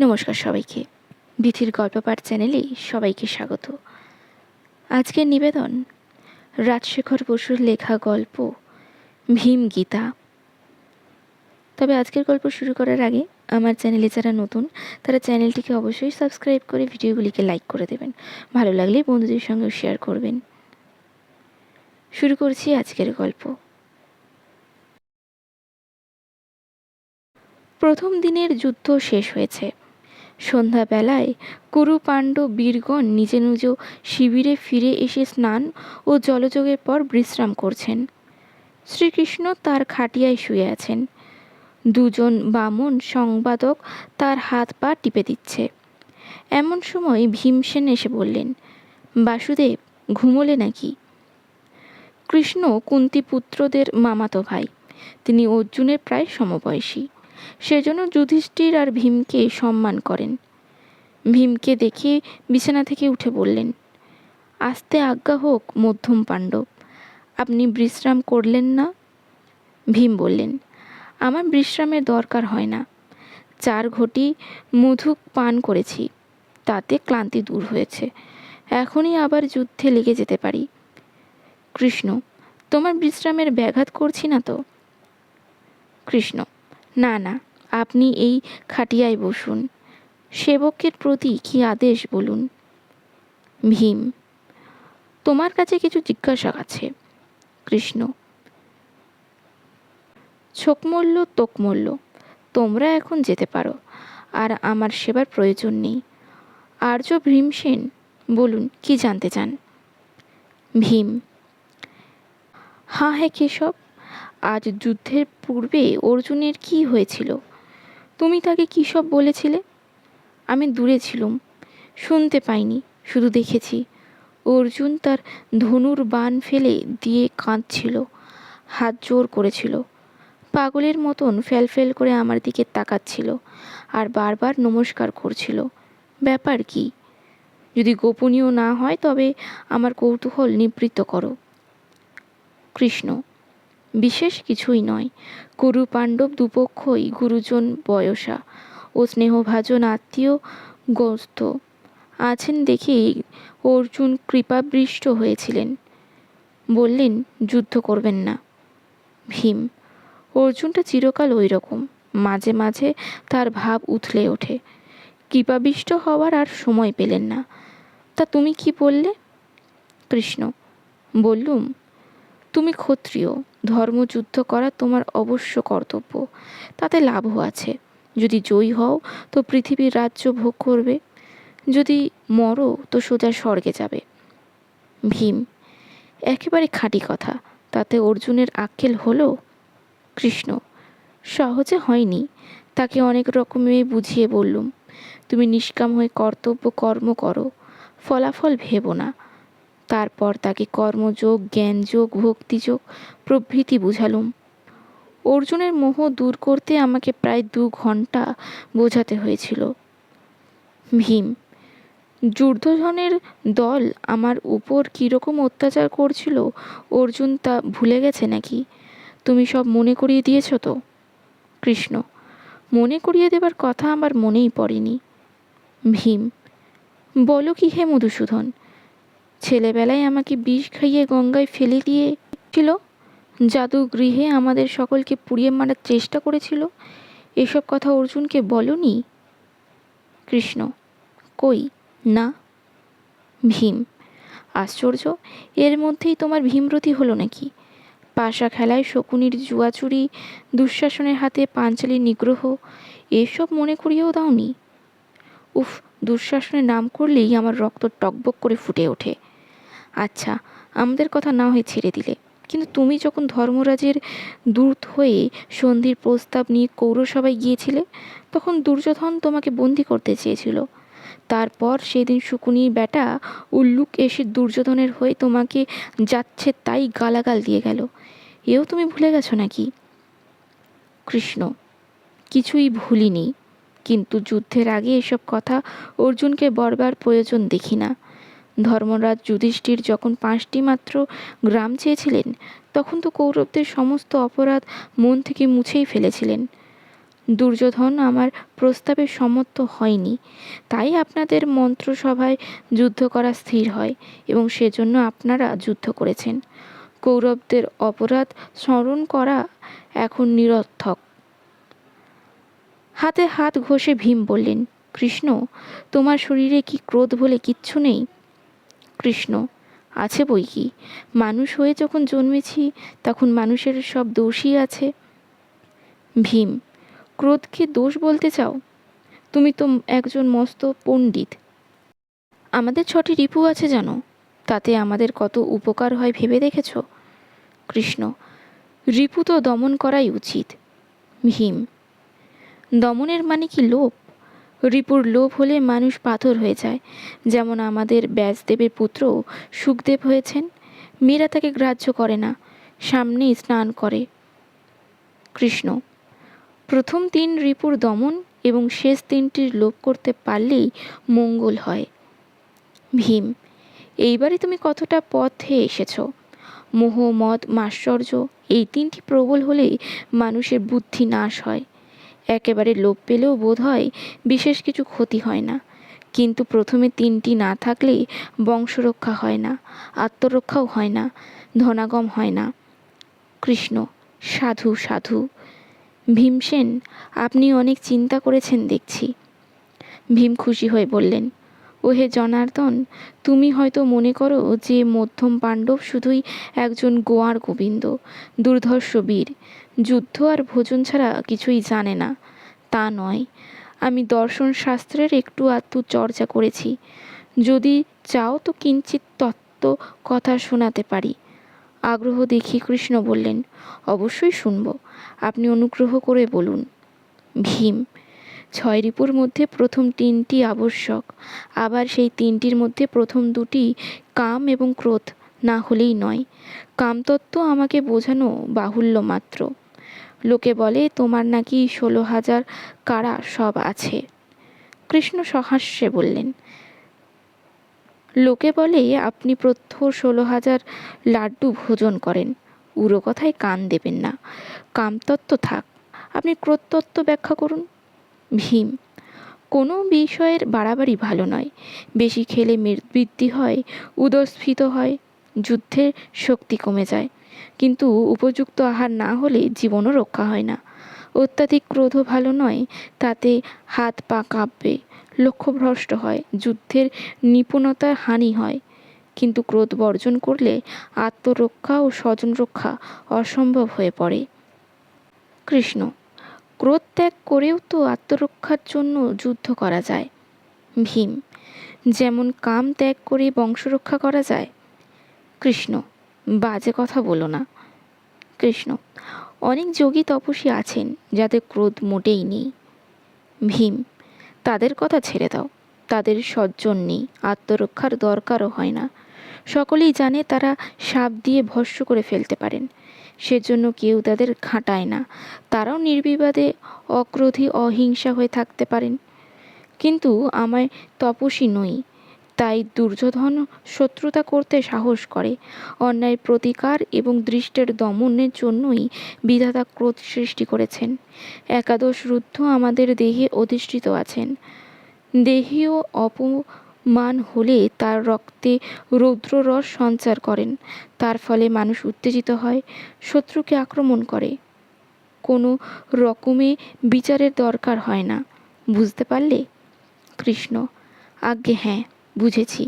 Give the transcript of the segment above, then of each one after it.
নমস্কার সবাইকে। বিথির গল্পপাঠ চ্যানেলে সবাইকে স্বাগত। আজকের নিবেদন, রাজশেখর বসুর লেখা গল্প, ভীম গীতা। তবে আজকের গল্প শুরু করার আগে আমার চ্যানেলে যারা নতুন, তারা চ্যানেলটিকে অবশ্যই সাবস্ক্রাইব করে ভিডিওগুলিকে লাইক করে দেবেন। ভালো লাগলে বন্ধুদের সঙ্গেও শেয়ার করবেন। শুরু করছি আজকের গল্প। প্রথম দিনের যুদ্ধ শেষ হয়েছে। সন্ধ্যাবেলায় কুরু পাণ্ডব বীরগণ নিজ নিজ শিবিরে ফিরে এসে স্নান ও জলযোগের পর বিশ্রাম করছেন। শ্রীকৃষ্ণ তার খাটিয়ায় শুয়ে আছেন। দুজন বামন সংবাদক তার হাত পা টিপে দিচ্ছে। এমন সময় ভীমসেন এসে বললেন, বাসুদেব, ঘুমোলে নাকি? কৃষ্ণ কুন্তিপুত্রদের মামাতো ভাই, তিনি অর্জুনের প্রায় সমবয়সী। সেজন্য যুধিষ্ঠির আর ভীমকে সম্মান করেন। ভীমকে দেখে বিছানা থেকে উঠে বললেন, আস্তে আজ্ঞা হোক, মধ্যম পাণ্ডব, আপনি বিশ্রাম করলেন না? ভীম বললেন, আমার বিশ্রামের দরকার হয় না। চার ঘটি মধু পান করেছি, তাতে ক্লান্তি দূর হয়েছে। এখনই আবার যুদ্ধে লেগে যেতে পারি। কৃষ্ণ, তোমার বিশ্রামের ব্যাঘাত করছি না তো? কৃষ্ণ না না, আপনি এই খাটিয়ায় বসুন। সেবকের প্রতি কি আদেশ বলুন? ভীম, তোমার কাছে কিছু জিজ্ঞাসা আছে। কৃষ্ণ, ছোকমল্ল, তোকমল্ল, তোমরা এখন যেতে পারো, আর আমার সেবার প্রয়োজন নেই। আর্য ভীমসেন বলুন, কি জানতে চান? ভীম হ্যাঁ হ্যাঁ কেশব আজ যুদ্ধের পূর্বে অর্জুনের কি হয়েছিল? তুমি তাকে কী সব বলেছিলে? আমি দূরে ছিলুম, শুনতে পাইনি, শুধু দেখেছি। অর্জুন তার ধনুর বান ফেলে দিয়ে কাঁদছিল, হাত জোর করেছিল, পাগলের মতন ফেল করে আমার দিকে তাকাচ্ছিল আর বারবার নমস্কার করছিল। ব্যাপার কি? যদি গোপনীয় না হয় তবে আমার কৌতূহল নিবৃত্ত করো। কৃষ্ণ বিশেষ কিছুই নয়। কুরু পাণ্ডব দুপক্ষই গুরুজন বয়সা ও স্নেহভাজন আত্মীয় গোস্ত। আছেন দেখেই অর্জুন কৃপাবৃষ্ট হয়েছিলেন। বললেন, যুদ্ধ করবেন না। ভীম, অর্জুনটা চিরকাল ওই রকম মাঝে মাঝে তার ভাব উথলে ওঠে। কৃপাবিষ্ট হওয়ার আর সময় পেলেন না। তা তুমি কি বললে? কৃষ্ণ, বললুম তুমি ক্ষত্রিয়। ধর্মযুদ্ধ করা তোমার অবশ্য কর্তব্য। তাতে লাভও আছে। যদি জয়ী হও, তো পৃথিবীর রাজ্য ভোগ করবে। যদি মরো, তো সোজা স্বর্গে যাবে। ভীম, একেবারে খাঁটি কথা। তাতে অর্জুনের আক্কেল হলো কৃষ্ণ। সহজে হয়নি। তাকে অনেক রকমে বুঝিয়ে বললুম, তুমি নিষ্কাম হয়ে কর্তব্য কর্ম করো। ফলাফল ভেবো না। তারপর তাকে কর্মযোগ, জ্ঞানযোগ, ভক্তিযোগ প্রভৃতি বুঝালুম। অর্জুনের মোহ দূর করতে আমাকে প্রায় দু ঘণ্টা বোঝাতে হয়েছিল। ভীম, যুদ্ধধনের দল আমার উপর কীরকম অত্যাচার করছিল, অর্জুন তা ভুলে গেছে নাকি? তুমি সব মনে করিয়ে দিয়েছ তো? কৃষ্ণ, মনে করিয়ে দেবার কথা আমার মনেই পড়েনি। ভীম, বলো কি হে মধুসূদন? ছেলেবেলায় আমাকে বিষ খাইয়ে গঙ্গায় ফেলে দিয়েছিল। জাদু গৃহে আমাদের সকলকে পুড়িয়ে মারার চেষ্টা করেছিল। এসব কথা অর্জুনকে বলনি? কৃষ্ণ, কই? না। ভীম, আশ্চর্য, এর মধ্যেই তোমার ভীমরতি হলো নাকি? পাশা খেলায় শকুনির জুয়াচুরি দুঃশাসনের হাতে পাঞ্চালির নিগ্রহ, এসব মনে করিয়েও দাওনি? উফ, দুঃশাসনের নাম করলেই আমার রক্ত টকবক করে ফুটে ওঠে। আচ্ছা আমাদের কথা না হয় ছেড়ে দিলে। কিন্তু তুমি যখন ধর্মরাজের দূত হয়ে সন্ধির প্রস্তাব নিয়ে কৌরসভায় গিয়েছিলে, তখন দুর্যোধন তোমাকে বন্দি করতে চেয়েছিল। তারপর সেদিন শুকুনি বেটা উল্লুক এসে দুর্যোধনের হয়ে তোমাকে যাচ্ছে তাই গালাগাল দিয়ে গেল। এও তুমি ভুলে গেছো নাকি? কৃষ্ণ, কিছুই ভুলিনি। কিন্তু যুদ্ধের আগে এসব কথা অর্জুনকে বরবার প্রয়োজন দেখি না। ধর্মরাজ যুধিষ্ঠির যখন পাঁচটি মাত্র গ্রাম চেয়েছিলেন, তখন তো কৌরবদের সমস্ত অপরাধ মন থেকে মুছেই ফেলেছিলেন। দুর্যোধন আমার প্রস্তাবে সম্মত হয়নি, তাই আপনাদের মন্ত্রসভায় যুদ্ধ করা স্থির হয় এবং সেজন্য আপনারা যুদ্ধ করেছেন। কৌরবদের অপরাধ স্মরণ করা এখন নিরর্থক। হাতে হাত ঘষে ভীম বললেন, কৃষ্ণ, তোমার শরীরে কি ক্রোধ বলে কিচ্ছু নেই? কৃষ্ণ। আছে বই কি? মানুষ হয়ে যখন জন্মেছি, তখন মানুষের সব দোষই আছে। ভীম, ক্রোধকে দোষ বলতে চাও? তুমি তো একজন মস্ত পণ্ডিত। আমাদের ছটি রিপু আছে জানো? তাতে আমাদের কত উপকার হয় ভেবে দেখেছ? কৃষ্ণ, রিপু তো দমন করাই উচিত। ভীম, দমনের মানে কি লোভ রিপুর লোভ হলে মানুষ পাথর হয়ে যায়। যেমন আমাদের ব্যাসদেবের পুত্র সুখদেব হয়েছেন মেয়েরা তাকে গ্রাহ্য করে না সামনেই স্নান করে। কৃষ্ণ, প্রথম তিন রিপুর দমন এবং শেষ তিনটির লোভ করতে পারলেই মঙ্গল হয়। ভীম, এইবারে তুমি কতটা পথে এসেছ? মোহ, মদ, মাশ্চর্য, এই তিনটি প্রবল হলেই মানুষের বুদ্ধি নাশ হয়। একেবারে লোপ পেলেও বোধ হয় বিশেষ কিছু ক্ষতি হয় না। কিন্তু প্রথমে তিনটি না থাকলে বংশরক্ষা হয় না, আত্মরক্ষাও হয় না, ধনাগম হয় না। কৃষ্ণ, সাধু সাধু। ভীমসেন আপনি অনেক চিন্তা করেছেন দেখছি। ভীম খুশি হয়ে বললেন, ওহে জনার্দন, তুমি হয়তো মনে করো যে মধ্যম পাণ্ডব শুধুই একজন গোয়ার গোবিন্দ, দুর্ধর্ষ বীর। যুদ্ধ আর ভোজন ছাড়া কিছুই জানে না। তা নয়, আমি দর্শন শাস্ত্রের একটু আধটু চর্চা করেছি। যদি চাও তো কিঞ্চিত তত্ত্ব কথা শোনাতে পারি। আগ্রহ দেখি কৃষ্ণ বললেন, অবশ্যই শুনব। আপনি অনুগ্রহ করে বলুন। ভীম, ছয় রিপুর মধ্যে প্রথম তিনটি আবশ্যক, আবার সেই তিনটির মধ্যে প্রথম দুটি কাম এবং ক্রোধ, না হলেই নয়। কামতত্ত্ব আমাকে বোঝানো বাহুল্য মাত্র। লোকে বলে, তোমার নাকি ষোলো হাজার কারা সব আছে? কৃষ্ণ সহাস্যে বললেন, লোকে বলে, আপনি প্রত্যহ ষোলো হাজার লাড্ডু ভোজন করেন। উড়ো কথায় কান দেবেন না। কামতত্ত্ব থাক। আপনি ক্রোধতত্ত্ব ব্যাখ্যা করুন। ভীম, কোনো বিষয়ের বাড়াবাড়ি ভালো নয়। বেশি খেলে বৃদ্ধি হয়, উদস্ফীত হয়, যুদ্ধের শক্তি কমে যায়। কিন্তু উপযুক্ত আহার না হলে জীবনও রক্ষা হয় না। অত্যাধিক ক্রোধও ভালো নয়, তাতে হাত পা কাঁপবে, লক্ষ্যভ্রষ্ট হয়, যুদ্ধের নিপুণতার হানি হয়। কিন্তু ক্রোধ বর্জন করলে আত্মরক্ষা ও স্বজন রক্ষা অসম্ভব হয়ে পড়ে। কৃষ্ণ, ক্রোধ ত্যাগ করেও তো আত্মরক্ষার জন্য যুদ্ধ করা যায়। ভীম, যেমন কাম ত্যাগ করে বংশরক্ষা করা যায়। কৃষ্ণ বাজে কথা বলো না। কৃষ্ণ, অনেক যোগী তপস্বী আছেন যাদের ক্রোধ মোটেই নেই। ভীম, তাদের কথা ছেড়ে দাও। তাদের সজ্জন নেই, আত্মরক্ষার দরকারও হয় না। সকলেই জানে তারা সাপ দিয়ে ভস্য করে ফেলতে পারেন। সেজন্য কেউ তাদের ঘাঁটায় না। তারাও নির্বিবাদে অক্রোধী অহিংসা হয়ে থাকতে পারেন। কিন্তু আমায় তপস্বী নই তাই দুর্যোধন শত্রুতা করতে সাহস করে। অন্যায় প্রতিকার এবং দৃষ্টের দমনের জন্যই বিধাতা ক্রোধ সৃষ্টি করেছেন। একাদশ রুদ্ধ আমাদের দেহে অধিষ্ঠিত আছেন। দেহীয় অপমান হলে তার রক্তে রৌদ্ররস সঞ্চার করেন। তার ফলে মানুষ উত্তেজিত হয়, শত্রুকে আক্রমণ করে। কোনো রকমে বিচারের দরকার হয় না, বুঝতে পারলে? কৃষ্ণ, আজ্ঞে হ্যাঁ। বুঝেছি।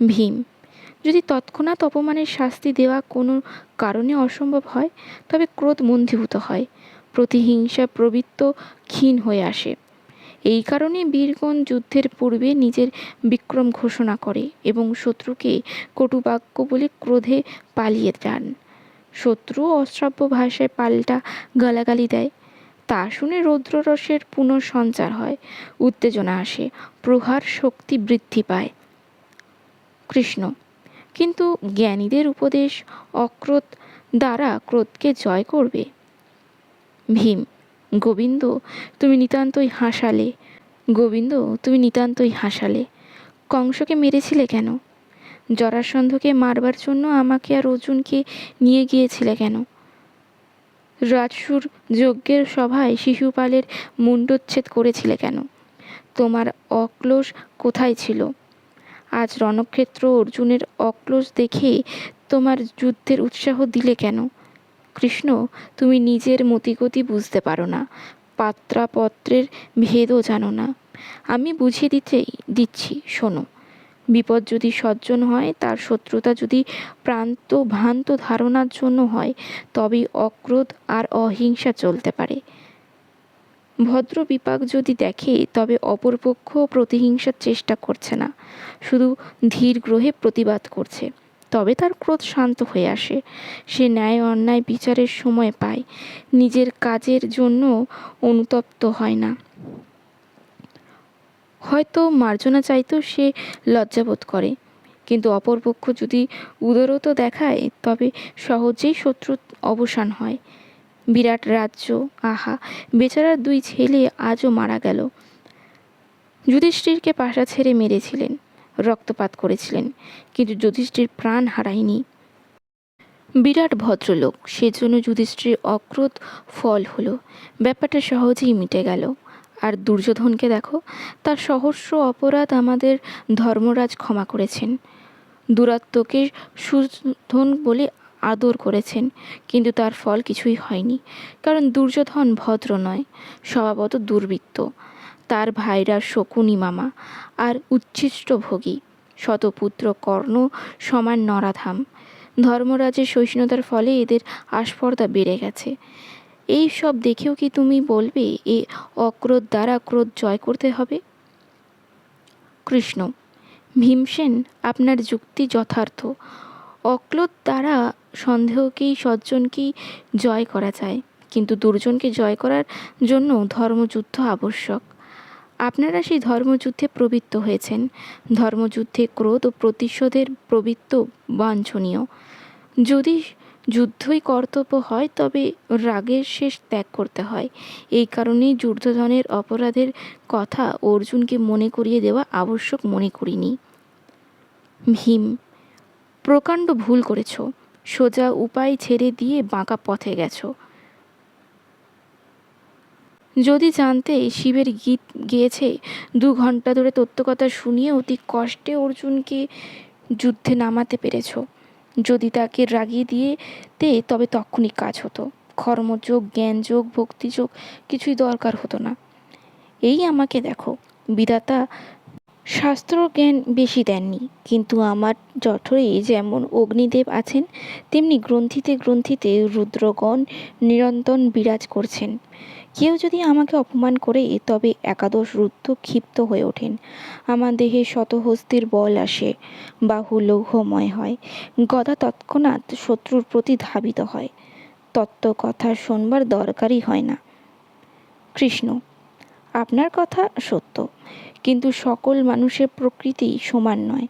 ভীম, যদি তৎক্ষণাৎ অপমানের শাস্তি দেওয়া কোনো কারণে অসম্ভব হয়, তবে ক্রোধ মন্দীভূত হয়, প্রতিহিংসা প্রবৃত্ত ক্ষীণ হয়ে আসে। এই কারণে বীরগণ যুদ্ধের পূর্বে নিজের বিক্রম ঘোষণা করে এবং শত্রুকে কটুবাক্য বলে ক্রোধে পালিয়ে যান। শত্রু অশ্রাব্য ভাষায় পাল্টা গালাগালি দেয় তা শুনে রৌদ্ররসের পুনঃসঞ্চার হয়, উত্তেজনা আসে, প্রহার শক্তি বৃদ্ধি পায়। কৃষ্ণ, কিন্তু জ্ঞানীদের উপদেশ অক্রোধ দ্বারা ক্রোধকে জয় করবে? ভীম, গোবিন্দ, তুমি নিতান্তই হাসালে, গোবিন্দ, তুমি নিতান্তই হাসালে। কংসকে মেরেছিলে কেন? জরাসন্ধকে মারবার জন্য আমাকে আর অর্জুনকে নিয়ে গিয়েছিলে কেন? রাজসুর যজ্ঞের সভায় শিশুপালের মুণ্ডচ্ছেদ করেছিলে কেন? তোমার অক্লোশ কোথায় ছিল? আজ রণক্ষেত্র অর্জুনের অক্লোশ দেখে তোমার যুদ্ধের উৎসাহ দিলে কেন? কৃষ্ণ, তুমি নিজের মতিগতি বুঝতে পারো না। পাত্রাপত্রের ভেদও জানো না। আমি বুঝিয়ে দিতে দিচ্ছি, শোনো। বিপদ যদি সজ্জন হয়, তার শত্রুতা যদি প্রান্ত ভ্রান্ত ধারণার জন্য হয়, তবেই অক্রোধ আর অহিংসা চলতে পারে। ভদ্র বিপাক যদি দেখে, তবে অপরপক্ষ প্রতিহিংসার চেষ্টা করছে না। শুধু ধীর গ্রহে প্রতিবাদ করছে। তবে তার ক্রোধ শান্ত হয়ে আসে। সে ন্যায় অন্যায় বিচারের সময় পায়। নিজের কাজের জন্য অনুতপ্ত হয় না। হয়তো মার্জনা চাইতেও সে লজ্জাবোধ করে। কিন্তু অপরপক্ষ যদি উদারতা দেখায়, তবে সহজেই শত্রুর অবসান হয়। বিরাট রাজ্য, আহা বেচারার দুই ছেলে আজও মারা গেল। যুধিষ্ঠিরকে পাশা ছেড়ে মেরেছিলেন, রক্তপাত করেছিলেন, কিন্তু যুধিষ্ঠির প্রাণ হারায়নি। বিরাট ভদ্রলোক, সেজন্য যুধিষ্ঠির অক্রোধ ফল হলো। ব্যাপারটা সহজেই মিটে গেল। আর দুর্যোধনকে দেখো, তার সহস্র অপরাধ আমাদের ধর্মরাজ ক্ষমা করেছেন। দুরাত্মকে সুধন বলে আদর করেছেন, কিন্তু তার ফল কিছুই হয়নি, কারণ দুর্যোধন ভদ্র নয়, স্বভাবত দুর্বৃত্ত। তার ভাইরা শকুনি মামা আর উচ্ছিষ্ট ভোগী, শতপুত্র কর্ণ সমান নরাধাম। ধর্মরাজের সহিষ্ণুতার ফলে এদের আস্পর্ধা বেড়ে গেছে। এই সব দেখেও কি তুমি বলবে, এ অক্রোধ দ্বারা ক্রোধ জয় করতে হবে? কৃষ্ণ ভীমসেন আপনার যুক্তি যথার্থ। অক্লোদ দ্বারা সন্দেহকেই, সজ্জনকেই জয় করা যায়, কিন্তু দুর্জনকে জয় করার জন্য ধর্মযুদ্ধ আবশ্যক। আপনারা সেই ধর্মযুদ্ধে প্রবৃত্ত হয়েছেন। ধর্মযুদ্ধে ক্রোধ ও প্রতিশোধের প্রবৃত্ত বাঞ্ছনীয়। যদি যুদ্ধই কর্তব্য হয়, তবে রাগের শেষ ত্যাগ করতে হয়। এই কারণেই যুদ্ধধনের অপরাধের কথা অর্জুনকে মনে করিয়ে দেওয়া আবশ্যক মনে করিনি। ভীম, প্রকাণ্ড ভুল করেছ। সোজা উপায় ছেড়ে দিয়ে বাঁকা পথে গেছো। যদি জানতে শিবের গীত গেয়েছে, দু ঘণ্টা ধরে তত্ত্বকথা শুনিয়ে অতি কষ্টে অর্জুনকে যুদ্ধে নামাতে পেরেছ। যদি তাকে রাগিয়ে দিয়ে তে তবে তখনই কাজ হতো। কর্মযোগ, জ্ঞানযোগ, ভক্তিযোগ কিছুই দরকার হতো না। এই আমাকে দেখো, বিধাতা শাস্ত্র জ্ঞান বেশি দেননি। কিন্তু আমার জঠরে যেমন অগ্নিদেব আছেন, তেমনি গ্রন্থিতে গ্রন্থিতে রুদ্রগণ নিরন্তর বিরাজ করছেন। কেউ যদি আমাকে অপমান করে, তবে একাদশ রুদ্ধ ক্ষিপ্ত হয়ে ওঠেন। আমার দেহে শতহস্তির বল আসে, বাহু লৌহময় হয়। গদা তৎক্ষণাৎ শত্রুর প্রতি ধাবিত হয়। তত্ত্ব কথা শোনবার দরকারই হয় না। কৃষ্ণ, আপনার কথা সত্য, কিন্তু সকল মানুষের প্রকৃতি সমান নয়।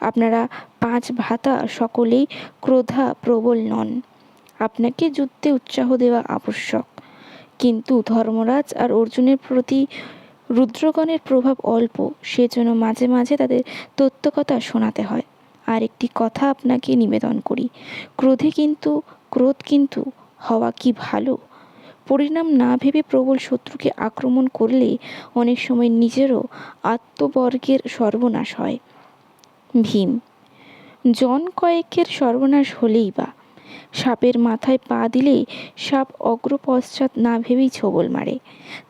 আপনারা পাঁচ ভাতা সকলেই ক্রোধা প্রবল নন। আপনাকে যুদ্ধে উৎসাহ দেওয়া আবশ্যক। কিন্তু ধর্মরাজ আর অর্জুনের প্রতি রুদ্রগণের প্রভাব অল্প, সেজন্য মাঝে মাঝে তাদের তত্ত্বকথা শোনাতে হয়। আর একটি কথা আপনাকে নিবেদন করি, ক্রোধে কিন্তু, ক্রোধ কিন্তু হওয়া কি ভালো? পরিণাম না ভেবে প্রবল শত্রুকে আক্রমণ করলে অনেক সময় নিজেরও আত্মবর্গের সর্বনাশ হয়। ভীম, জন কয়েকের সর্বনাশ হলেই বা সাপের মাথায় পা দিলেই সাপ অগ্র পশ্চাৎ না ভেবেই ছোবল মারে।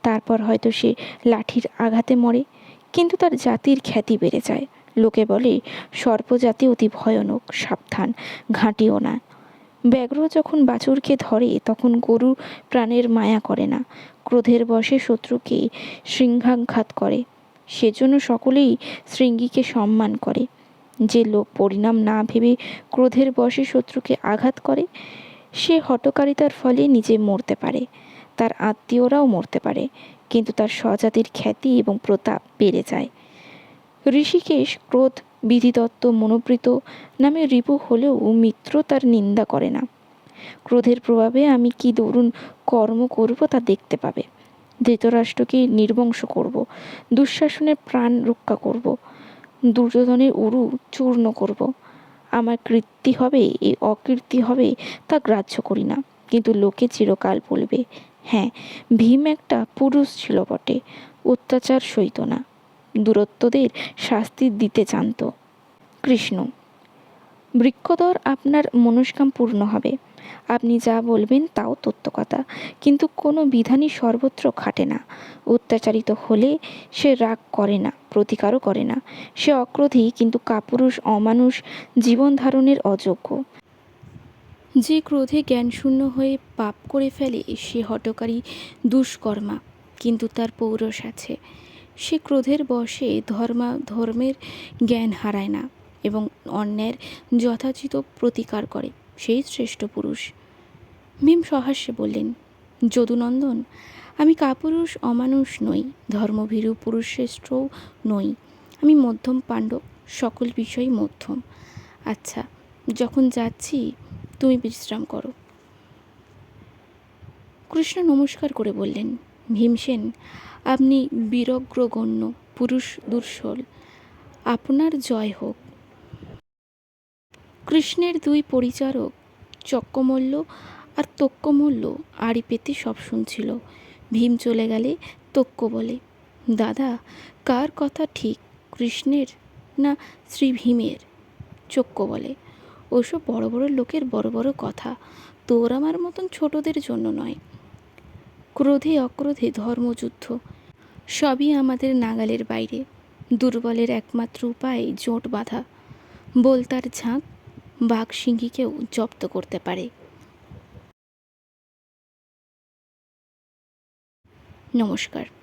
তারপর হয়তো সে লাঠির আঘাতে মরে, কিন্তু তার জাতির খ্যাতি বেড়ে যায়। লোকে বলে, সর্পজাতি অতি ভয়ানক, সাবধান, ঘাঁটিও না। ব্যাঘ্র যখন বাছুরকে ধরে, তখন গরু প্রাণের মায়া করে না। ক্রোধের বশে শত্রুকে শৃঙ্গাঘাত করে। সেজন্য সকলেই শৃঙ্গীকে সম্মান করে। যে লোক পরিণাম না ভেবে ক্রোধের বশে শত্রুকে আঘাত করে, সে হটকারিতার ফলে নিজে মরতে পারে। তার আত্মীয়রাও মরতে পারে, কিন্তু তার স্বজাতির খ্যাতি এবং প্রতাপ বেড়ে যায়। ঋষিকেশ ক্রোধ, বিধিদত্ত মনোবৃত নামে রিপু হলেও মিত্র তার নিন্দা করে না। ক্রোধের প্রভাবে আমি কি দরুন কর্ম করব তা দেখতে পাবে। ধৃতরাষ্ট্রকে নির্বংশ করব, দুঃশাসনের প্রাণ রক্ষা করব দুর্যোধনের উরু চূর্ণ করব। আমার কীর্তি হবে, এই অকীর্তি হবে তা গ্রাহ্য করি না। কিন্তু লোকে চিরকাল বলবে হ্যাঁ ভীম একটা পুরুষ ছিল বটে, অত্যাচার সইত না। দূরত্বদের শাস্তি দিতে জানত। কৃষ্ণ, বৃক্ষধর আপনার মনস্কাম পূর্ণ হবে। আপনি যা বলবেন তাও তত্ত্বকথা কিন্তু কোনো বিধানই সর্বত্র খাটে না। অত্যাচারিত হলে সে রাগ করে না, প্রতিকারও করে না। সে অক্রোধী কিন্তু কাপুরুষ, অমানুষ, জীবন ধারণের অযোগ্য। যে ক্রোধে জ্ঞানশূন্য হয়ে পাপ করে ফেলে সে হটকারী, দুষ্কর্মা, কিন্তু তার পৌরষ আছে। সে ক্রোধের বশে ধর্মা, ধর্মের জ্ঞান হারায় না এবং অন্যের যথাচিত প্রতিকার করে। সেই শ্রেষ্ঠ পুরুষ। ভীম সহাস্যে বললেন, যদুনন্দন, আমি কাপুরুষ অমানুষ নই, ধর্মভীরু পুরুষ শ্রেষ্ঠও নই। আমি মধ্যম পাণ্ডব, সকল বিষয়ই মধ্যম। আচ্ছা যখন যাচ্ছি, তুমি বিশ্রাম করো। কৃষ্ণ নমস্কার করে বললেন ভীমসেন আপনি বীরগ্রগণ্য, পুরুষ দুর্শল। আপনার জয় হোক। কৃষ্ণের দুই পরিচারক, চক্কমল্ল আর তক্কমল্ল, আড়ি পেতে সব শুনছিল। ভীম চলে গেলে তক্ক বলে, দাদা, কার কথা ঠিক, কৃষ্ণের না শ্রী ভীমের? চক্ক বলে, ওসব বড় বড় লোকের বড় বড় কথা, তোর আমার মতন ছোটদের জন্য নয়। ক্রোধে অক্রোধে ধর্মযুদ্ধ, সবই আমাদের নাগালের বাইরে। দুর্বলের একমাত্র উপায় জোট বাঁধা। বলতার ঝাঁক বাঘ সিংহীকেও জব্দ করতে পারে। নমস্কার।